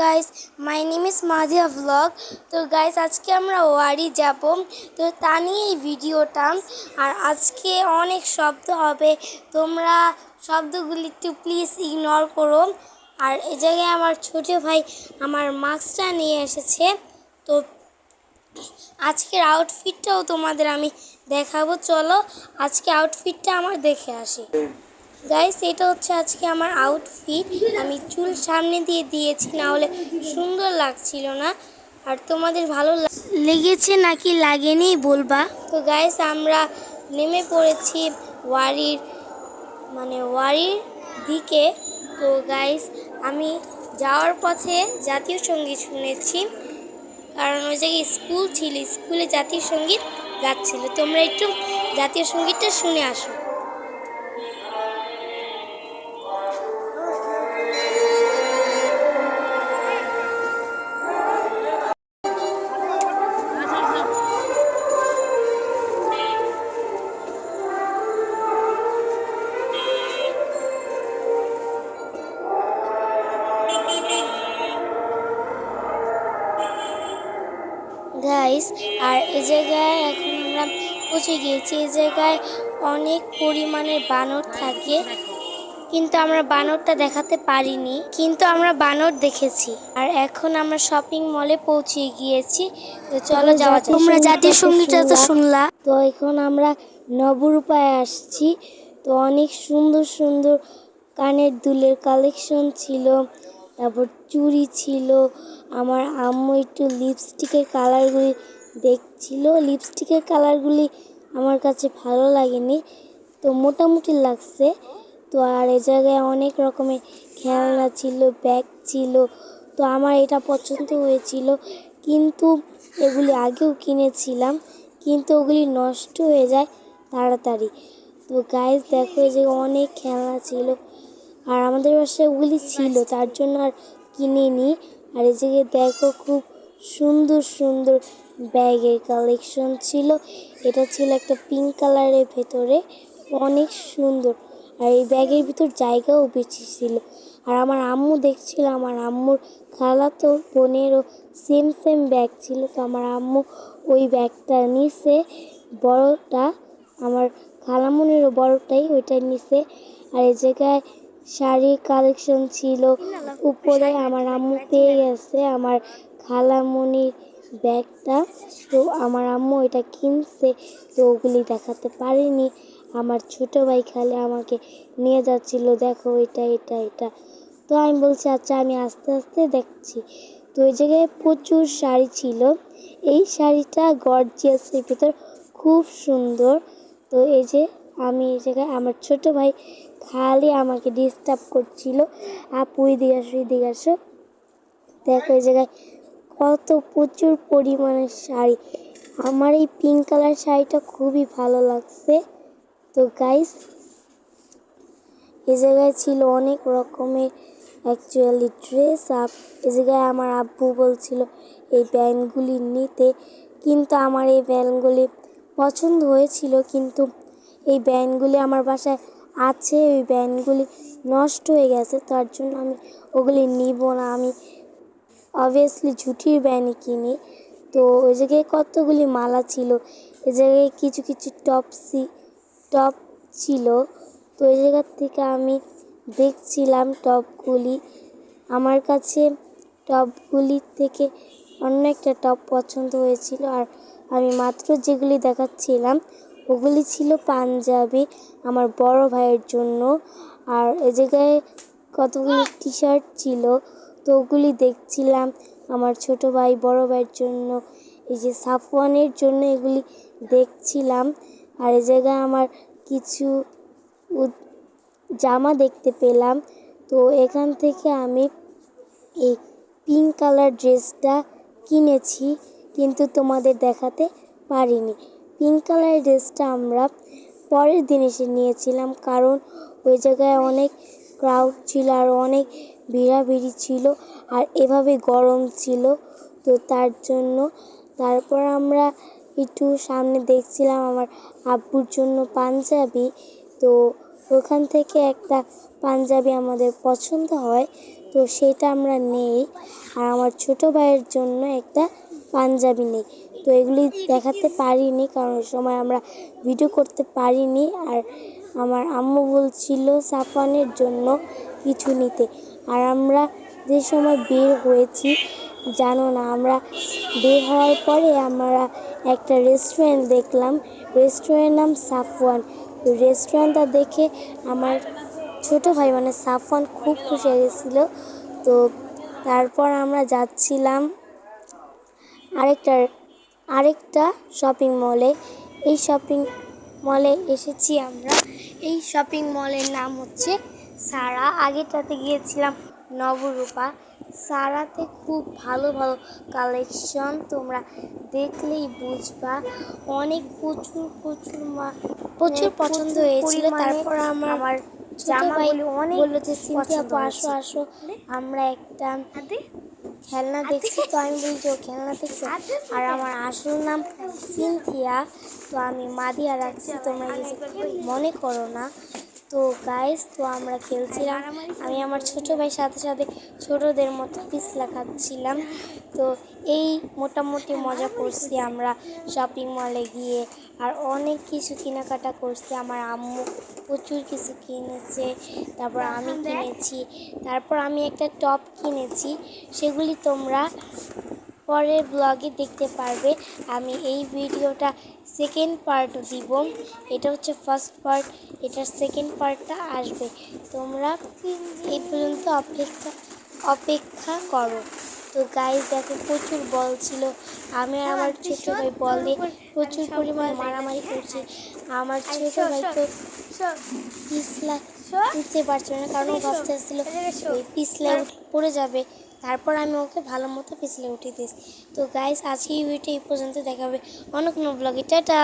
Guys my name is vlog তো guys আজকে আমরা ওয়ারি যাব। তো, তা নিয়ে এই ভিডিওটা আর আজকে অনেক শব্দ হবে। তোমরা শব্দগুলি একটু প্লিজ ইগনোর করো। আর এ জায়গায় আমার ছোটো ভাই আমার মাস্কটা নিয়ে এসেছে। তো আজকের আউটফিটটাও তোমাদের আমি দেখাবো। চলো আজকে আউটফিটটা আমার দেখে আসি। গাইস এটা হচ্ছে আজকে আমার আউটফিট আমি চুল সামনে দিয়ে দিয়েছি, না হলে সুন্দর লাগছিল না। আর তোমাদের ভালো লেগেছে নাকি লাগেনি বলবা? তো গাইস আমরা নেমে পড়েছি ওয়ারির মানে ওয়ারির দিকে। তো গাইস আমি যাওয়ার পথে জাতীয় সংগীত শুনেছি। কারণ ওই জায়গায় স্কুল ছিল, স্কুলে জাতীয় সংগীত গাচ্ছিল। তোমরা একটু জাতীয় সঙ্গীতটা শুনে আসো। আমরা পৌঁছে গিয়েছি এই জায়গায় অনেক পরিমাণের বানর থাকে। কিন্তু আমরা বানরটা দেখাতে পারিনি, কিন্তু আমরা বানর দেখেছি। আর এখন আমরা শপিং মলে পৌঁছে গিয়েছি তো চলো যাওয়া যাক। তোমরা জাতীয় সঙ্গীতটা তো শুনলা? তো এখন আমরা নবরূপায় আসছি। তো অনেক সুন্দর সুন্দর কানের দুলের কালেকশন ছিল, তারপর চুড়ি ছিল, আমার আম্মু একটু লিপস্টিকের কালারগুলি দেখছিল লিপস্টিকের কালারগুলি আমার কাছে ভালো লাগেনি, তো মোটামুটি লাগছে। তো আর এ জায়গায় অনেক রকমের খেলনা ছিল ব্যাগ ছিল, তো আমার এটা পছন্দ হয়েছিল। কিন্তু এগুলি আগেও কিনেছিলাম, কিন্তু ওগুলি নষ্ট হয়ে যায় তাড়াতাড়ি। তো গাইজ দেখো যে অনেক খেলনা ছিল, আর আমাদের বাসায় ওগুলি ছিল, তার জন্য আর কিনিনি। আর এই জায়গায় দেখো খুব সুন্দর সুন্দর ব্যাগের কালেকশন ছিল। এটা ছিল একটা পিঙ্ক কালারের ভেতরে। অনেক সুন্দর। আর এই ব্যাগের ভিতর জায়গাও বেশি ছিল। আর আমার আম্মু দেখছিল, আমার আম্মুর খালাতো বোনেরও সেম সেম ব্যাগ ছিল। তো আমার আম্মু ওই ব্যাগটা নিছে, বড়টা আমার খালামুনিরও বড়টাই ওইটা নিছে। আর এই জায়গায় শাড়ির কালেকশন ছিল। উপরে আমার আম্মু পেয়ে গেছে, আমার খালামুনির ব্যাগটা। তো আমার আম্মু ওইটা কিনছে, তো ওগুলি দেখাতে পারিনি। আমার ছোট ভাই খালে আমাকে নিয়ে যাচ্ছিল, দেখো এটা এটা এটা। তো আমি বলছি আচ্ছা আমি আস্তে আস্তে দেখছি। তো ওই জায়গায় প্রচুর শাড়ি ছিল। এই শাড়িটা গর্জিয়াসের ভিতর খুব সুন্দর। তো এই যে আমি এই জায়গায়, আমার ছোট ভাই খালি আমাকে ডিস্টার্ব করছিল। আপু, এদিকে আসো এদিকে আসো। দেখো এই জায়গায় কত প্রচুর পরিমাণে শাড়ি। আমার এই পিঙ্ক কালার শাড়িটা খুবই ভালো লাগছে। তো গাইস এ জায়গায় ছিল অনেক রকমের অ্যাকচুয়ালি ড্রেস আপ এ জায়গায় আমার আব্বু বলছিল, এই ব্যান্ডগুলি নিতে। কিন্তু আমার এই ব্যান্ডগুলি পছন্দ হয়েছিল, কিন্তু এই ব্যান্ডগুলি আমার বাসায় আছে, ওই ব্যান্ডগুলি নষ্ট হয়ে গেছে। তার জন্য আমি ওগুলি নিব না। আমি অবভিয়াসলি ঝুটির ব্যান্ড কিনি। তো ওই জায়গায় কতগুলি মালা ছিল? এ জায়গায় কিছু কিছু টপ সি টপ ছিল। তো ওই জায়গার থেকে আমি দেখছিলাম টপগুলি আমার কাছে টপগুলির থেকে অন্য একটা টপ পছন্দ হয়েছিল। আর আমি মাত্র যেগুলি দেখাচ্ছিলাম, ওগুলি ছিল পাঞ্জাবি আমার বড় ভাইয়ের জন্য। আর এ জায়গায় কতগুলি টি শার্ট ছিল? তো ওগুলি দেখছিলাম আমার ছোট ভাই, বড় ভাইয়ের জন্য। এই যে সাফওয়ানের জন্য এগুলি দেখছিলাম। আর এ জায়গায় আমার কিছু জামা দেখতে পেলাম। তো এখান থেকে আমি এই পিঙ্ক কালার ড্রেসটা কিনেছি, কিন্তু তোমাদের দেখাতে পারিনি। পিঙ্ক কালার ড্রেসটা আমরা পরের দিন এসে নিয়েছিলাম, কারণ ওই জায়গায় অনেক ক্রাউড ছিল আর অনেক ভিড়াভিড়ি ছিল আর এভাবে গরম ছিল। তো তার জন্য তারপর আমরা একটু সামনে দেখছিলাম আমার আব্বুর জন্য পাঞ্জাবি। তো ওখান থেকে একটা পাঞ্জাবি আমাদের পছন্দ হয়, তো সেটা আমরা নেই। আর আমার ছোট ভাইয়ের জন্য একটা পাঞ্জাবি নেই। তো এগুলি দেখাতে পারিনি কারণ সময় আমরা ভিডিও করতে পারিনি। আর আমার আম্মু বলছিল, সাফানের জন্য কিছু নিতে। আর আমরা যে সময় বের হয়েছি, জানো না, আমরা বের হওয়ার পরে আমরা একটা রেস্টুরেন্ট দেখলাম। রেস্টুরেন্টের নাম সাফওয়ান। রেস্টুরেন্টটা দেখে আমার ছোট ভাই মানে সাফওয়ান, খুব খুশি হয়ে গেছিল। তো তারপর আমরা যাচ্ছিলাম আরেকটা আরেকটা শপিং মলে এই শপিং মলে এসেছি আমরা। এই শপিং মলের নাম হচ্ছে সারা। আগেটাতে গিয়েছিলাম নবরূপা। সারাতে খুব ভালো ভালো কালেকশন তোমরা দেখলেই বুঝবা। অনেক প্রচুর প্রচুর মা প্রচুর পছন্দ হয়েছিল। তারপর আমার আমার জামাগুলো অনেক বলল যে সিনথিয়া আপু আসো আসো। আমরা একটা খেলনা দেখছি তো আমি বলছি ও খেলনা দেখছি? আর আমার আসল নাম সিনথিয়া তো আমি মাদিয়া রাখছি তোমরা মনে করো না। তো গাইস তো আমরা খেলছিলাম। আমি আমার ছোট ভাইয়ের সাথে সাথে ছোটদের মতো পিছলা খাচ্ছিলাম তো এই মোটামুটি মজা করছি আমরা শপিং মলে গিয়ে। আর অনেক কিছু কেনাকাটা করছি। আমার আম্মু প্রচুর কিছু কিনেছে। তারপর আমি কিনেছি। তারপর আমি একটা টপ কিনেছি। সেগুলি তোমরা পরের ব্লগে দেখতে পারবে। আমি এই ভিডিওটা সেকেন্ড পার্ট দিব। এটা হচ্ছে ফার্স্ট পার্ট এটার সেকেন্ড পার্টটা আসবে। তোমরা এই পর্যন্ত অপেক্ষা অপেক্ষা করো। তো গাইজ দেখো প্রচুর বল ছিল। আমি আর আমার ছোট ভাই বল দিয়ে প্রচুর পরিমাণ মারামারি করছি। আমার ছোট ভাই তো পিছলা উঠতে পারছিল না কারণ ভাবতে আসছিল। ওই পিছলা পড়ে যাবে। তারপর আমি ওকে ভালো মতো পিছলে উঠিয়ে দিয়েছি। তো গাইস আজকে এই ভিডিওটা এই পর্যন্ত দেখাবে অনেক ব্লগে টাটা!